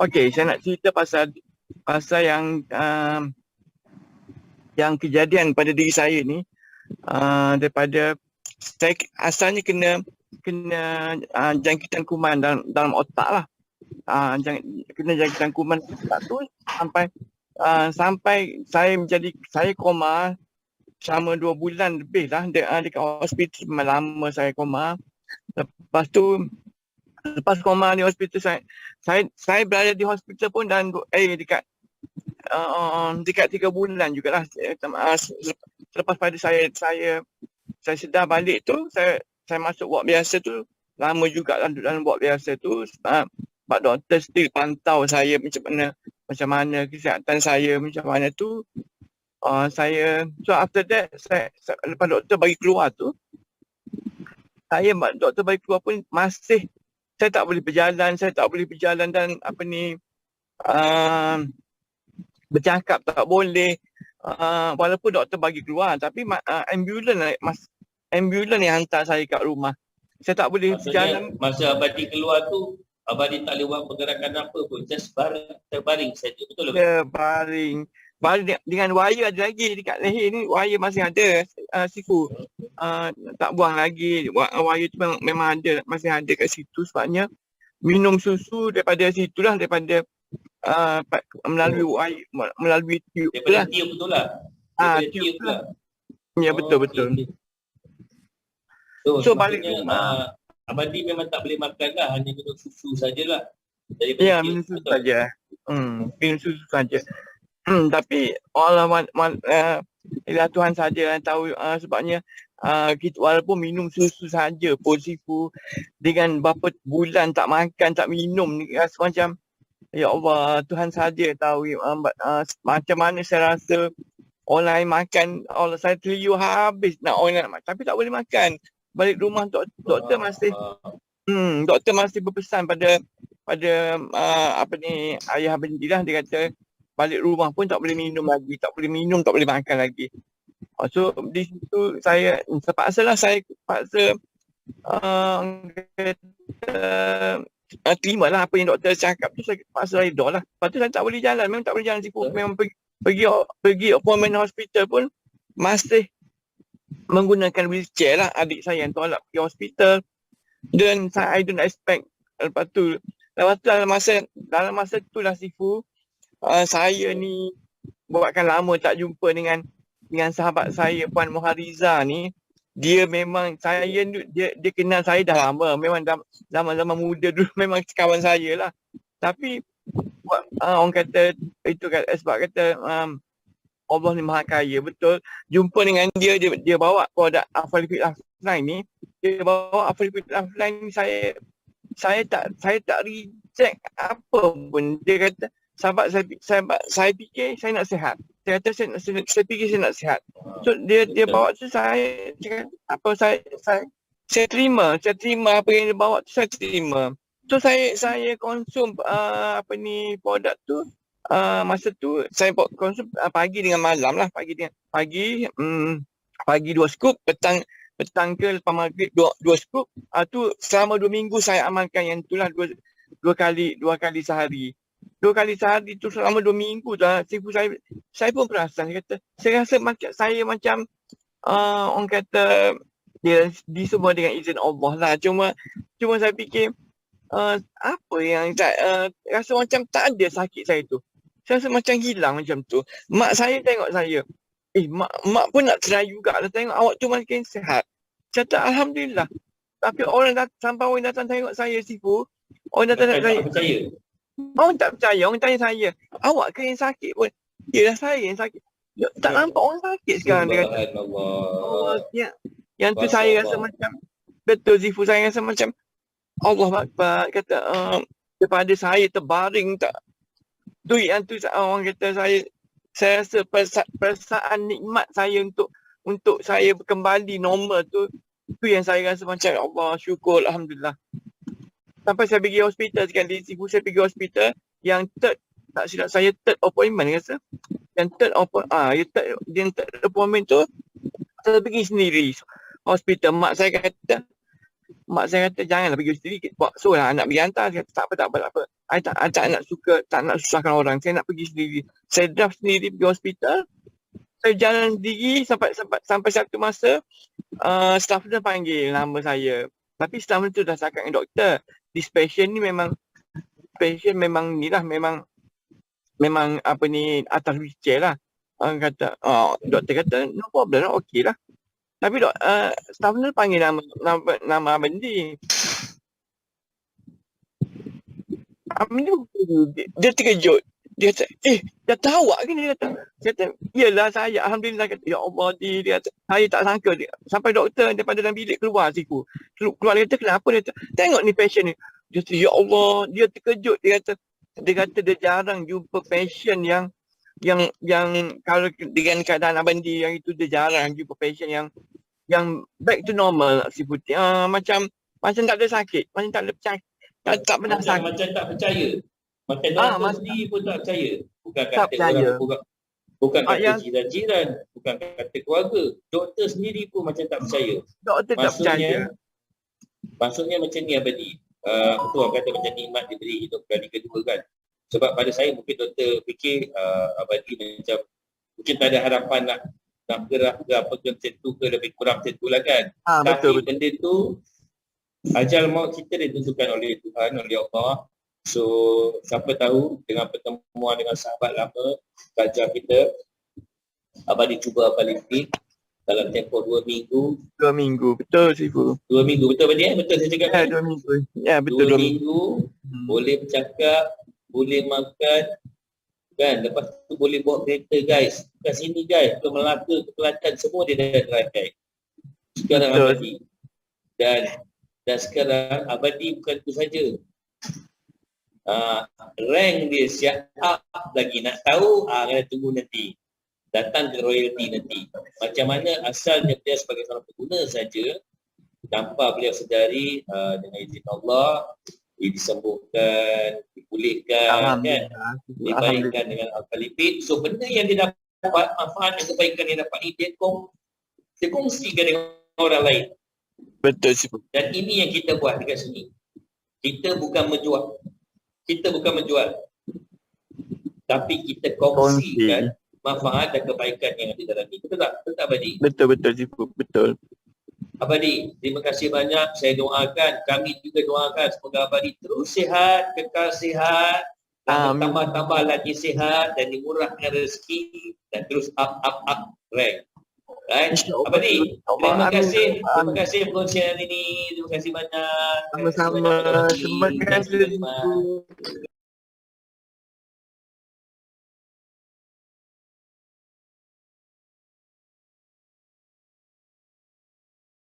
Okey, saya nak cerita pasal pasal yang um, yang kejadian pada diri saya ni uh, daripada saya asalnya kena kena uh, jangkitan kuman dalam dalam otak lah. Uh, jang, kena jangkitan kuman otak tu sampai uh, sampai saya menjadi saya koma selama dua bulan lebih lah de, uh, dekat hospital lama saya koma. Lepas tu lepas koma di hospital saya saya saya berada di hospital pun dan eh dekat uh, dekat tiga bulan jugalah. Uh, selepas pada saya saya saya sedar balik tu saya saya masuk ward biasa tu lama juga dalam, ward biasa tu. Uh, Pak Doktor still pantau saya macam mana macam mana kesihatan saya macam mana tu. Uh, saya so after that saya, saya lepas doktor bagi keluar tu saya doktor bagi keluar pun masih saya tak boleh berjalan, saya tak boleh berjalan dan apa ni uh, bercakap tak boleh. Uh, walaupun doktor bagi keluar tapi uh, ambulans mas ambulans yang hantar saya kat rumah. Saya tak boleh Maksudnya, berjalan. Masa Abadi keluar tu, Abadi tak boleh buat pergerakan apa pun. Just baring, terbaring saja. Betul ke? Dia baring. Baring dengan wire ada lagi dekat leher ni wire masih ada uh, siku. Uh, tak buang lagi. Wire tu memang, memang ada masih ada kat situ sebabnya minum susu daripada situ lah daripada uh, melalui wire melalui tube tu Daripada lah. tiup betul lah. Ah, tube tiup tu lah. lah. Ya betul Oh, betul. okey. So, So, balik rumah. uh, Abadi memang tak boleh makan lah. Hanya minum susu sajalah. Daripada Ya, minum susu saja. Hmm, minum susu saja. Hmm, tapi Allah man, man, uh, ialah Tuhan saja yang tahu uh, sebabnya uh, kita walaupun minum susu saja posifu dengan berapa bulan tak makan tak minum ni rasa macam ya Allah Tuhan saja tahu. Uh, uh, macam mana saya rasa lain makan Allah saya terliur habis nak lain nak makan. Tapi tak boleh makan. Balik rumah dok, doktor masih Ah, Hmm, doktor masih berpesan pada pada uh, apa ni ayah Bendi lah. Dia kata balik rumah pun tak boleh minum lagi, tak boleh minum, tak boleh makan lagi. Uh, so di situ saya terpaksa lah saya terpaksa uh, terima lah apa yang doktor cakap tu saya terpaksa redha lah. Lepas tu saya tak boleh jalan, memang tak boleh jalan sipu. Memang pergi pergi pergi appointment hospital pun masih menggunakan wheelchair lah adik saya yang tolak pergi hospital dan saya I don't expect lepas tu lepas tu dalam masa dalam masa tu lah Sifu uh, saya ni buatkan lama tak jumpa dengan dengan sahabat saya Puan Muhariza ni dia memang saya dia dia kenal saya dah lama. Memang dah zaman-zaman muda dulu memang kawan saya lah. Tapi buat, uh, orang kata itu kata sebab kata um, Allah ni maha kaya betul? Jumpa dengan dia dia, dia bawa produk Afal Liquid Lifeline ni dia bawa Afal Liquid Lifeline ni saya saya tak saya tak reject apa pun. Dia kata sahabat saya sahabat saya fikir saya nak sihat saya kata saya, nak- saya, saya fikir saya nak sihat. So dia dia bawa tu saya cakap apa saya saya saya terima saya terima apa yang dia bawa tu saya terima. So saya saya konsum uh, apa ni produk tu uh, masa tu saya konsum uh, pagi dengan malam lah. Pagi dengan pagi um, pagi dua scoop petang petang ke lepas maghrib dua, dua scoop uh, tu selama dua minggu saya amalkan yang itulah dua dua kali dua kali sehari dua kali sehari tu selama dua minggu dah. Sifu saya saya pun perasan. Saya kata saya rasa macam saya macam uh, orang kata dia di semua dengan izin Allah lah. Cuma cuma saya fikir uh, apa yang saya uh, rasa macam tak ada sakit saya tu. Saya rasa macam hilang macam tu. Mak saya tengok saya. Eh mak mak pun nak try juga lah. Tengok awak tu makin sihat saya kata Alhamdulillah. Tapi orang dat- sampai orang datang tengok saya sifu orang datang tengok saya. tak percaya. Orang tak percaya, orang tanya saya, awak ke yang sakit pun? Yelah saya yang sakit. Ya, tak nampak orang sakit sekarang dia kata. Oh, Subhanallah. ya. Yang tu saya rasa Allah. macam, betul Zifu saya rasa macam, Allah Akbar kata, um, daripada saya terbaring tak, tu yang tu orang kata saya, saya rasa perasa, perasaan nikmat saya untuk untuk saya kembali normal tu, tu yang saya rasa macam Allah syukur Alhamdulillah. Sampai saya pergi hospital sekali, Sifu saya pergi hospital yang third, tak silap saya third appointment rasa. Yang third appointment, ah, yang third, yang third appointment tu, saya pergi sendiri hospital. Mak saya kata, mak saya kata janganlah pergi sendiri, buat so lah anak pergi hantar. Saya kata tak apa, tak apa, tak apa. I tak, tak nak suka, tak nak susahkan orang. Saya nak pergi sendiri. Saya draft sendiri pergi hospital. Saya jalan sendiri sampai sampai sampai satu masa uh, staff dia panggil nama saya. Tapi staff tu dah cakap dengan doktor. This patient ni memang patient memang ni lah memang memang apa ni atas wheelchair lah. Orang kata, oh, doktor kata no problem lah, okey lah. Tapi dok, uh, staff tu panggil nama nama nama Abang Di. Abang Di dia terkejut. Dia kata, eh, dah tahu awak ke ni? Dia kata, saya kata, yelah saya, Alhamdulillah. Kata, ya Allah, Di. Dia kata, saya tak sangka. Dia, sampai doktor daripada dalam bilik keluar siku. Kelu- Keluar dia kata, kenapa? Dia kata, tengok ni patient ni. Dia kata, ya Allah, dia terkejut. Dia kata, dia kata dia jarang jumpa patient yang yang yang kalau dengan keadaan Abang Di yang itu dia jarang jumpa patient yang yang back to normal si putih. Uh, macam macam tak ada sakit, macam tak ada tak, tak pernah macam, sakit. macam tak percaya. Macam Ah, mas- sendiri pun tak percaya. Bukan Tak kata percaya. orang, bukan, bukan Ah, kata yang- jiran-jiran, bukan kata keluarga. Doktor sendiri pun macam tak percaya. Doktor tak percaya. maksudnya macam ni Abadi. Uh, tu orang kata macam nikmat diberi hidup kali kedua kan. Sebab pada saya mungkin doktor fikir uh, Abadi macam mungkin tak ada harapan nak nak gerak ke apa ke macam tu ke lebih kurang macam tu lah kan. Ah Tapi betul betul. benda tu ajal maut kita ditentukan oleh Tuhan, oleh Allah. So siapa tahu dengan pertemuan dengan sahabat lama kajar kita Abadi cuba balik dalam tempoh dua minggu Dua minggu. Betul Sifu. dua minggu betul Abadi eh? betul saya cakap Ya dua minggu. Ya betul dua dua minggu. minggu Hmm. boleh bercakap boleh makan kan lepas tu boleh bawa kereta guys kat sini guys ke Melaka ke Kelantan semua dia dah drive guys sekarang Betul. Abadi dan dan sekarang Abadi bukan itu saja uh, rank dia siap up lagi nak tahu ah kena tunggu nanti datang ke royalty nanti macam mana asalnya dia sebagai seorang pengguna saja tanpa beliau sedari uh, dengan izin Allah dia disembuhkan, dipulihkan, kan, dibaikkan dengan alkalipid. So benda yang dia dapat, manfaat dan kebaikan yang dapat ni, dia, kong, dia kongsikan dengan orang lain. Betul. Dan ini yang kita buat dekat sini. Kita bukan menjual. Kita bukan menjual. Tapi kita kongsikan manfaat dan kebaikan yang ada dalam ni. Betul tak? Betul tak Abadi? Betul betul Sifu. Betul. Abadi, terima kasih banyak. Saya doakan, kami juga doakan semoga Abadi terus sihat, kekal sihat, bertambah-tambah lagi sihat dan dimurahkan rezeki dan terus up up up rank. Right? InsyaAllah. Abadi, terima Amin. kasih. Terima kasih perkongsian ini. Terima kasih banyak. Sama-sama. Terima kasih Terima kasih.